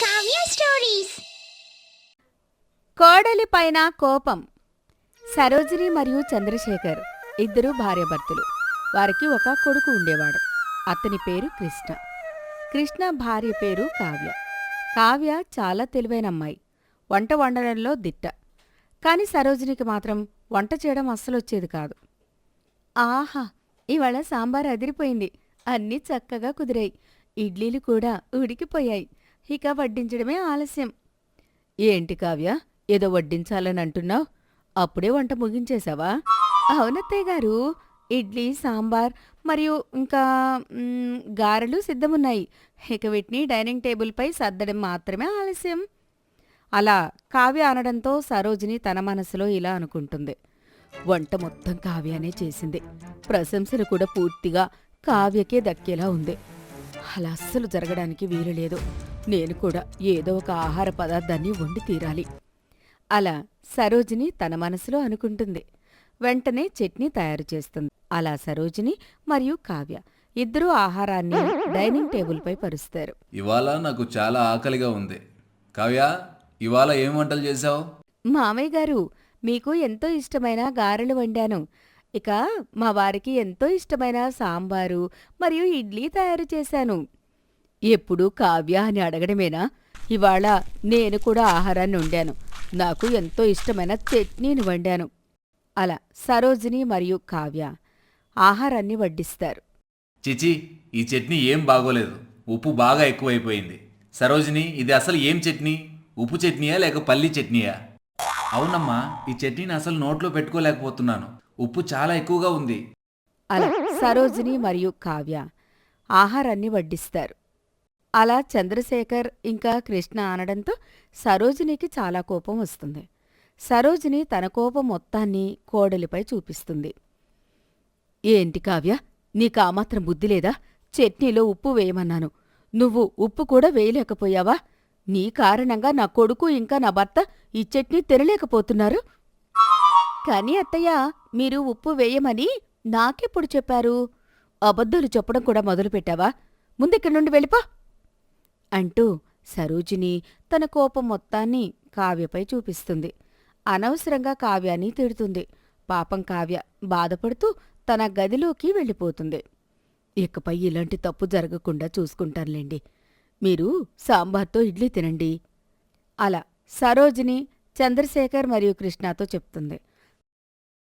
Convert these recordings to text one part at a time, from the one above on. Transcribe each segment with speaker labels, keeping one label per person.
Speaker 1: Kavya stories.
Speaker 2: కోడలి పైన కోపం. సరోజిని మరియు చంద్రశేఖర్ ఇద్దరు భార్యాభర్తలు. వారికి ఒక కొడుకు ఉండేవాడు. అతని పేరు కృష్ణ. కృష్ణ భార్య పేరు కావ్య. కావ్య చాలా తెలివైన అమ్మాయి. వంట వండడంలో దిట్ట. కాని సరోజినికి మాత్రం వంట చేయడం అస్సలు వచ్చేది కాదు. ఆహా! ఇవాళ సాంబార్ అదిరిపోయింది. అన్నీ చక్కగా కుదిరాయి. ఇడ్లీలు కూడా ఉడికిపోయాయి. ఇక వడ్డించడమే ఆలస్యం. ఏంటి కావ్య? ఏదో వడ్డించాలని అంటున్నావు? అప్పుడే వంట ముగించేశావా? అవునత్తయ్య గారు. ఇడ్లీ సాంబార్ మరియు ఇంకా గారెలు సిద్ధమున్నాయి. ఇక వీటిని డైనింగ్ టేబుల్పై సర్దడం మాత్రమే ఆలస్యం. అలా కావ్య అనడంతో సరోజిని తన మనసులో ఇలా అనుకుంటుంది. వంట మొత్తం కావ్యనే చేసింది. ప్రశంసలు కూడా పూర్తిగా కావ్యకే దక్కేలా ఉంది. అలా అస్సలు జరగడానికి వీలు లేదు. నేను కూడా ఏదో ఒక ఆహార పదార్థాన్ని వండి తీరాలి. అలా సరోజిని తన మనసులో అనుకుంటుంది. వెంటనే చట్నీ తయారు చేస్తుంది. అలా సరోజిని మరియు కావ్య ఇద్దరూ ఆహారాన్ని డైనింగ్ టేబుల్పై పరుస్తారు.
Speaker 3: ఇవాళ నాకు చాలా ఆకలిగా ఉంది. కావ్య ఇవాళ ఏం వంటలు చేశావు?
Speaker 2: మామయ్య గారు మీకు ఎంతో ఇష్టమైన గారెలు వండాను. ఇక మా వారికి ఎంతో ఇష్టమైన సాంబారు మరియు ఇడ్లీ తయారు చేశాను. ఎప్పుడు కావ్య అని అడగడమేనా? ఇవాళ నేను కూడా ఆహారాన్ని వండాను. నాకు ఎంతో ఇష్టమైన చట్నీని వండాను. అలా సరోజిని మరియు కావ్య ఆహారాన్ని వడ్డిస్తారు.
Speaker 3: చిచి ఈ చట్నీ ఏం బాగోలేదు. ఉప్పు బాగా ఎక్కువైపోయింది. సరోజిని ఇది అసలు ఏం చట్నీ? ఉప్పు చట్నీయా లేక పల్లి చట్నీయా? అవునమ్మా ఈ చట్నీని అసలు నోట్లో పెట్టుకోలేకపోతున్నాను. ఉప్పు చాలా ఎక్కువగా ఉంది.
Speaker 2: అలా సరోజిని మరియు కావ్య ఆహారాన్ని వడ్డిస్తారు. అలా చంద్రశేఖర్ ఇంకా కృష్ణ అనడంతో సరోజినికి చాలా కోపం వస్తుంది. సరోజిని తన కోపం మొత్తాన్ని కోడలిపై చూపిస్తుంది. ఏంటి కావ్య నీకు ఆ మాత్రం బుద్ధి లేదా? చట్నీలో ఉప్పు వేయమన్నాను. నువ్వు ఉప్పు కూడా వేయలేకపోయావా? నీ కారణంగా నా కొడుకు ఇంకా నా భర్త ఈ చట్నీ తినలేకపోతున్నారు. కాని అత్తయ్య మీరు ఉప్పు వేయమని నాకెప్పుడు చెప్పారు? అబద్ధాలు చెప్పడం కూడా మొదలుపెట్టావా ముందిక్కడి నుండి వెళ్ళిపో. అంటూ సరోజిని తన కోపం మొత్తాన్ని కావ్యపై చూపిస్తుంది. అనవసరంగా కావ్యాన్ని తిడుతుంది. పాపం కావ్య బాధపడుతూ తన గదిలోకి వెళ్ళిపోతుంది. ఇకపై ఇలాంటి తప్పు జరగకుండా చూసుకుంటానులేండి. మీరు సాంబార్తో ఇడ్లీ తినండి. అలా సరోజిని చంద్రశేఖర్ మరియు కృష్ణతో చెప్తుంది.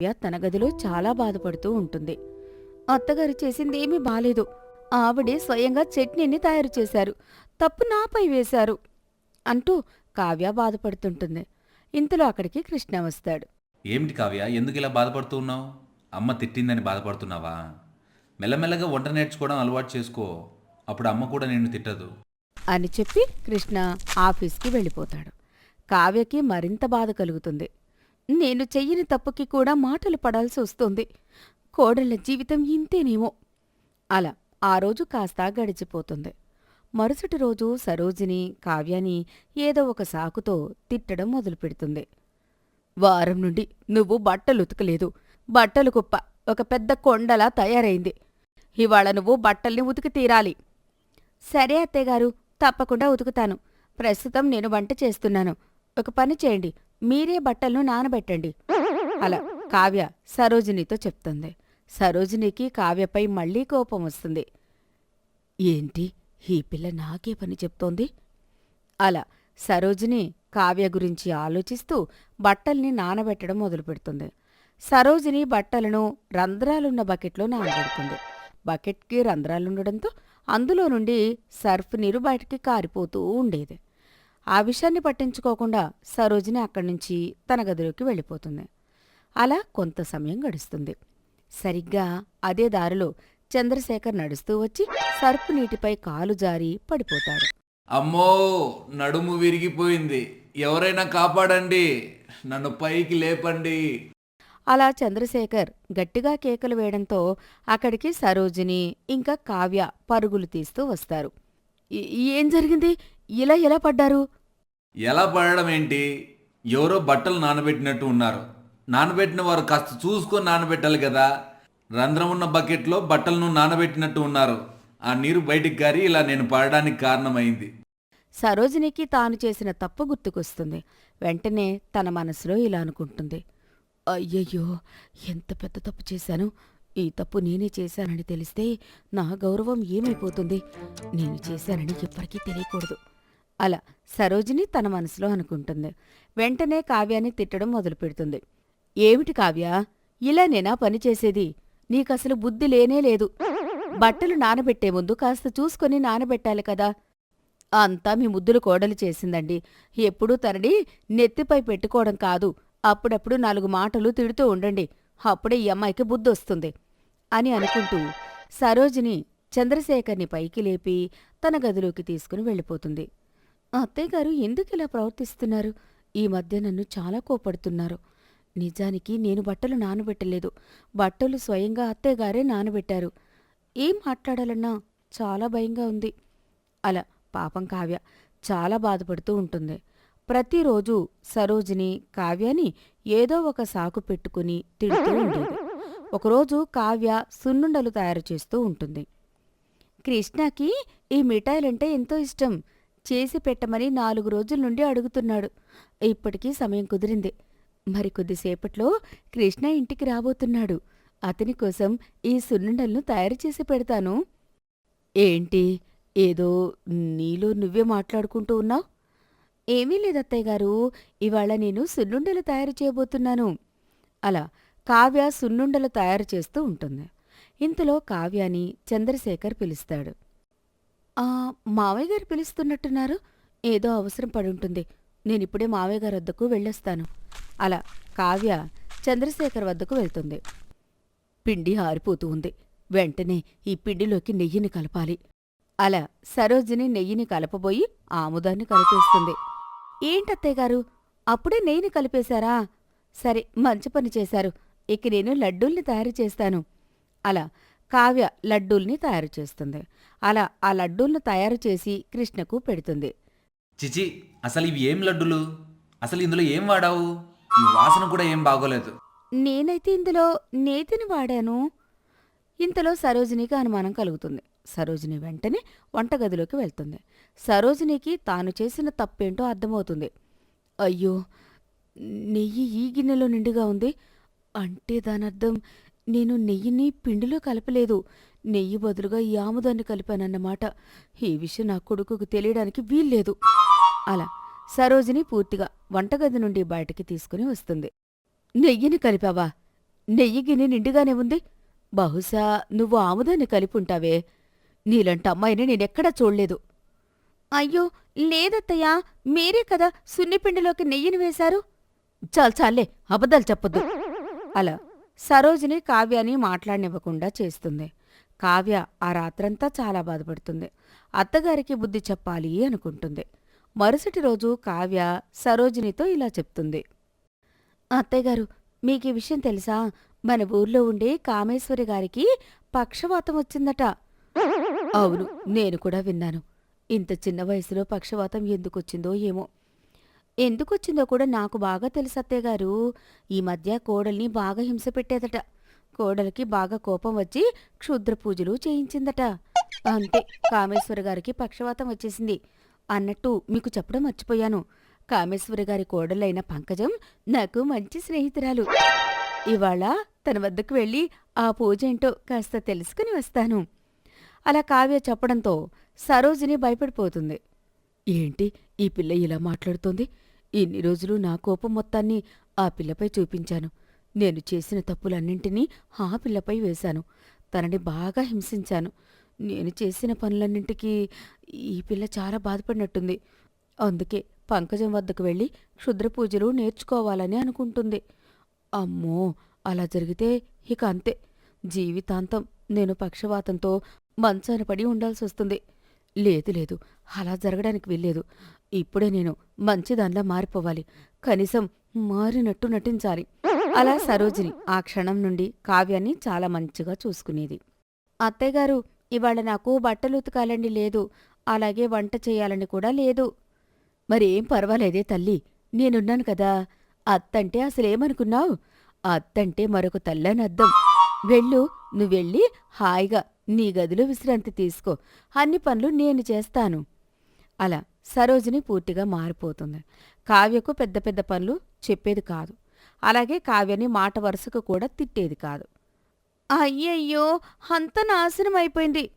Speaker 2: కావ్య తన గదిలో చాలా బాధపడుతూ ఉంటుంది. అత్తగారు చేసింది ఏమీ బాలేదు. ఆవిడే స్వయంగా చట్నీని తయారు చేశారు. తప్పు నాపై వేశారు అంటూ కావ్య బాధపడుతుంటుంది. ఇంతలో అక్కడికి కృష్ణ వస్తాడు.
Speaker 3: ఏమిటి కావ్య ఎందుకు ఇలా బాధపడుతూ ఉన్నావు? అమ్మ తిట్టిందని బాధపడుతున్నావా? మెల్లమెల్లగా వంట నేర్చుకోవడం అలవాటు చేసుకో. అప్పుడు అమ్మ కూడా నిన్ను తిట్టదు.
Speaker 2: అని చెప్పి కృష్ణ ఆఫీస్కి వెళ్ళిపోతాడు. కావ్యకి మరింత బాధ కలుగుతుంది. నేను చెయ్యని తప్పుకి కూడా మాటలు పడాల్సి వస్తుంది. కోడళ్ళ జీవితం ఇంతేనేమో. అలా ఆ రోజు కాస్త గడిచిపోతుంది. మరుసటి రోజు సరోజిని కావ్యాని ఏదో ఒక సాకుతో తిట్టడం మొదలుపెడుతుంది. వారం నుండి నువ్వు బట్టలు ఉతకలేదు. బట్టలు కుప్ప. ఒక పెద్ద కొండలా తయారైంది. ఇవాళ నువ్వు బట్టల్ని ఉతికి తీరాలి. సరే అత్తయ్యగారు తప్పకుండా ఉతుకుతాను. ప్రస్తుతం నేను వంట చేస్తున్నాను. ఒక పని చేయండి. మీరే బట్టలను నానబెట్టండి. అలా కావ్య సరోజినితో చెప్తుంది. సరోజినికి కావ్యపై మళ్ళీ కోపం వస్తుంది. ఏంటి? ఈ పిల్ల నాకే పని చెప్తోంది? అలా సరోజిని కావ్య గురించి ఆలోచిస్తూ బట్టల్ని నానబెట్టడం మొదలుపెడుతుంది. సరోజిని బట్టలను రంధ్రాలున్న బకెట్లో నానబెడుతుంది. బకెట్కి రంధ్రాలుండడంతో అందులో నుండి సర్ఫ్ నీరు బయటికి కారిపోతూ ఉండేది. ఆ విషయాన్ని పట్టించుకోకుండా సరోజిని అక్కడి నుంచి తన గదిలోకి వెళ్ళిపోతుంది. అలా కొంత సమయం గడుస్తుంది. సరిగ్గా అదే దారిలో చంద్రశేఖర్ నడుస్తూ వచ్చి సర్ఫ్ నీటిపై కాలు జారి పడిపోతాడు.
Speaker 3: అమ్మో! నడుము విరిగిపోయింది. ఎవరైనా కాపాడండి. నన్ను పైకి లేపండి.
Speaker 2: అలా చంద్రశేఖర్ గట్టిగా కేకలు వేయడంతో అక్కడికి సరోజిని ఇంకా కావ్య పరుగులు తీస్తూ వస్తారు. "ఏ- ఏం జరిగింది? ఇలా ఎలా పడ్డారు?
Speaker 3: ఎలా పడడం ఏంటి? ఎవరో బట్టలు నానబెట్టినట్టు ఉన్నారు. నానబెట్టిన వారు కాస్త చూసుకొని నానబెట్టాలి కదా. రంధ్రం ఉన్న బకెట్లో బట్టలను నానబెట్టినట్టు ఉన్నారు. ఆ నీరు బయటికి గారి ఇలా నేను పడడానికి కారణమైంది.
Speaker 2: సరోజినికి తాను చేసిన తప్పు గుర్తుకొస్తుంది. వెంటనే తన మనసులో ఇలా అనుకుంటుంది. అయ్యయ్యో ఎంత పెద్ద తప్పు చేశాను. ఈ తప్పు నేనే చేశానని తెలిస్తే నా గౌరవం ఏమైపోతుంది? నేను చేశానని ఎవ్వరికీ తెలియకూడదు. అలా సరోజిని తన మనసులో అనుకుంటుంది. వెంటనే కావ్యాన్ని తిట్టడం మొదలుపెడుతుంది. ఏమిటి కావ్య? ఇలా నేనా పని చేసేది? నీకసలు బుద్ధి లేనే లేదు. బట్టలు నానబెట్టే ముందు కాస్త చూసుకొని నానబెట్టాలి కదా. అంతా మీ ముద్దులు కోడలు చేసిందండి. ఎప్పుడూ తనని నెత్తిపై పెట్టుకోవడం కాదు. అప్పుడప్పుడు నాలుగు మాటలు తిడుతూ ఉండండి. అప్పుడే ఈ అమ్మాయికి బుద్ధొస్తుంది అని అనుకుంటూ సరోజిని చంద్రశేఖర్ని పైకి లేపి తన గదిలోకి తీసుకుని వెళ్ళిపోతుంది. అత్తయ్యగారు ఎందుకిలా ప్రవర్తిస్తున్నారు? ఈ మధ్య నన్ను చాలా కోపడుతున్నారు నిజానికి నేను బట్టలు నానబెట్టలేదు. బట్టలు స్వయంగా అత్తయ్యగారే నానబెట్టారు. ఏం మాట్లాడాలన్నా చాలా భయంగా ఉంది. అలా పాపం కావ్య చాలా బాధపడుతూ ఉంటుంది. ప్రతిరోజు సరోజిని కావ్యని ఏదో ఒక సాకు పెట్టుకుని తిడుతూ ఉండేది. ఒకరోజు కావ్య సున్నుండలు తయారు చేస్తూ ఉంటుంది. కృష్ణకి ఈ మిఠాయిలంటే ఎంతో ఇష్టం. చేసి పెట్టమని నాలుగు రోజుల నుండి అడుగుతున్నాడు. ఇప్పటికీ సమయం కుదిరింది. మరి కొద్దిసేపట్లో కృష్ణ ఇంటికి రాబోతున్నాడు. అతని కోసం ఈ సున్నుండలను తయారు చేసి పెడతాను. ఏంటి? ఏదో నీలో నువ్వే మాట్లాడుకుంటూ ఉన్నావు? ఏమీ లేదత్తయ్య గారు. ఇవాళ నేను సున్నుండలు తయారు చేయబోతున్నాను. అలా కావ్య సున్నుండలు తయారు చేస్తూ ఉంటుంది. ఇంతలో కావ్యాని చంద్రశేఖర్ పిలుస్తాడు. ఆ మావయ్య గారు పిలుస్తున్నట్టున్నారు. ఏదో అవసరం పడుంటుంది నేనిప్పుడే మావయ్య గారి వద్దకు వెళ్ళొస్తాను. అలా కావ్య చంద్రశేఖర్ వద్దకు వెళ్తుంది. పిండి ఆరిపోతూ ఉంది. వెంటనే ఈ పిండిలోకి నెయ్యిని కలపాలి. అలా సరోజిని నెయ్యిని కలపబోయి ఆముదాన్ని కలిపేస్తుంది. ఏంటత్తయ్యగారు? అప్పుడే నెయ్యిని కలిపేశారా? సరే మంచి పని చేశారు. ఇక నేను లడ్డూల్ని తయారు చేస్తాను. అలా కావ్య లడ్డూల్ని తయారు చేస్తుంది. అలా ఆ లడ్డూల్ని తయారు చేసి కృష్ణకు పెడుతుంది.
Speaker 3: చిచి అసలు ఇవి ఏం లడ్డులు? అసలు ఇందులో ఏం వాడావు? ఈ వాసన కూడా ఏం బాగోలేదు.
Speaker 2: నేనైతే ఇందులో నేతిని వాడాను. ఇంతలో సరోజినికి అనుమానం కలుగుతుంది. సరోజిని వెంటనే వంటగదిలోకి వెళ్తుంది. సరోజినికి తాను చేసిన తప్పేంటో అర్థమవుతుంది. అయ్యో నెయ్యి ఈ గిన్నెలో నిండుగా ఉంది. అంటే దానర్థం నేను నెయ్యిని పిండిలో కలపలేదు. నెయ్యి బదులుగా ఈ ఆముదాన్ని కలిపానన్నమాట. ఈ విషయం నా కొడుకుకు తెలియడానికి వీల్లేదు. అలా సరోజిని పూర్తిగా వంటగది నుండి బయటికి తీసుకుని వస్తుంది. నెయ్యిని కలిపావా? నెయ్యి గిన్నె నిండుగానే ఉంది. బహుశా నువ్వు ఆముదాన్ని కలిపుంటావే. నీలంట అమ్మాయిని నేనెక్కడా చూడలేదు. అయ్యో లేదత్తయ్యా. మీరే కదా సున్నిపిండిలోకి నెయ్యిని వేశారు. చాలు చాలే అబద్ధాలు చెప్పొద్దు. అలా సరోజిని కావ్యాని మాట్లాడనివ్వకుండా చేస్తుంది. కావ్య ఆ రాత్రంతా చాలా బాధపడుతుంది. అత్తగారికి బుద్ధి చెప్పాలి అనుకుంటుంది. మరుసటి రోజు కావ్య సరోజినితో ఇలా చెప్తుంది. అత్తయ్యగారు ఈ విషయం తెలుసా? మన ఊర్లో ఉండే కామేశ్వరి గారికి పక్షవాతం వచ్చిందట. అవును నేను కూడా విన్నాను. ఇంత చిన్న వయసులో పక్షవాతం ఎందుకొచ్చిందో ఏమో. ఎందుకొచ్చిందో కూడా నాకు బాగా తెలుసు అత్తయ్యగారు ఈ మధ్య కోడల్ని బాగా హింస పెట్టేదట. కోడలికి బాగా కోపం వచ్చి క్షుద్ర పూజలు చేయించిందట. అంతే కామేశ్వరి గారికి పక్షవాతం వచ్చేసింది. అన్నట్టు మీకు చెప్పడం మర్చిపోయాను. కామేశ్వరి గారి కోడలైన పంకజం నాకు మంచి స్నేహితురాలు. ఇవాళ తన వద్దకు వెళ్ళి ఆ పూజ ఏంటో కాస్త తెలుసుకుని వస్తాను. అలా కావ్య చెప్పడంతో సరోజిని భయపడిపోతుంది. ఏంటి ఈ పిల్ల ఇలా మాట్లాడుతోంది? ఇన్ని రోజులు నా కోపం మొత్తాన్ని ఆ పిల్లపై చూపించాను. నేను చేసిన తప్పులన్నింటినీ ఆ పిల్లపై వేశాను. తనని బాగా హింసించాను. నేను చేసిన పనులన్నింటికీ ఈ పిల్ల చాలా బాధపడినట్టుంది. అందుకే పంకజం వద్దకు వెళ్ళి క్షుద్ర పూజలు నేర్చుకోవాలని అనుకుంటుంది. అమ్మో! అలా జరిగితే ఇక అంతే. జీవితాంతం నేను పక్షవాతంతో మంచాన పడి ఉండాల్సి వస్తుంది లేదు లేదు. అలా జరగడానికి వీల్లేదు. ఇప్పుడే నేను మంచిదానిలా మారిపోవాలి. కనీసం మారినట్టు నటించాలి. అలా సరోజిని ఆ క్షణం నుండి కావ్యాన్ని చాలా మంచిగా చూసుకునేది. అత్తయ్యగారు ఇవాళ నాకు బట్టలు ఉతకాలండి లేదు. అలాగే వంట చేయాలని కూడా లేదు. మరేం పర్వాలేదే తల్లి నేనున్నాను కదా. అత్తంటే అసలేమనుకున్నావు? అత్తంటే మరొక తల్లని అద్దం. వెళ్ళు నువ్వెళ్ళి హాయిగా నీ గదిలో విశ్రాంతి తీసుకో. అన్ని పనులు నేను చేస్తాను. అలా సరోజిని పూర్తిగా మారిపోతుంది. కావ్యకు పెద్ద పెద్ద పనులు చెప్పేది కాదు. అలాగే కావ్యని మాట వరుసకు కూడా తిట్టేది కాదు. అయ్యయ్యో అంత నాశనం అయిపోయింది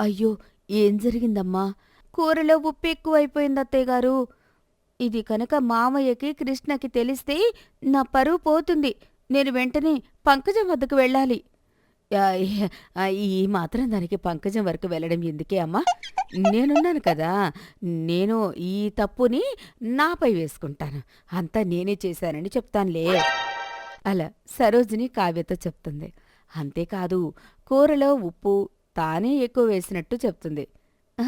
Speaker 2: అయ్యో ఏం జరిగిందమ్మా? కూరలో ఉప్పు ఎక్కువైపోయింది అత్తయ్యగారు. ఇది కనుక మామయ్యకి కృష్ణకి తెలిస్తే నా పరువు పోతుంది. నేను వెంటనే పంకజం వద్దకు వెళ్ళాలి. ఈ మాత్రం దానికి పంకజం వరకు వెళ్ళడం ఎందుకే అమ్మా? నేనున్నాను కదా. నేను ఈ తప్పుని నాపై వేసుకుంటాను. అంతా నేనే చేశానని చెప్తానులే. అలా సరోజిని కావ్యతో చెప్తుంది. అంతేకాదు కూరలో ఉప్పు తానే ఎక్కువ వేసినట్టు చెప్తుంది.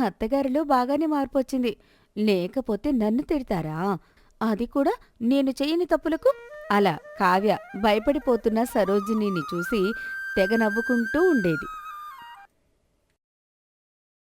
Speaker 2: అత్తగారిలో బాగానే మార్పు వచ్చింది. లేకపోతే నన్ను తిడతారా? అది కూడా నేను చేయని తప్పులకు? అలా కావ్య భయపడిపోతున్న సరోజినిని చూసి తెగ నవ్వుకుంటూ ఉండేది.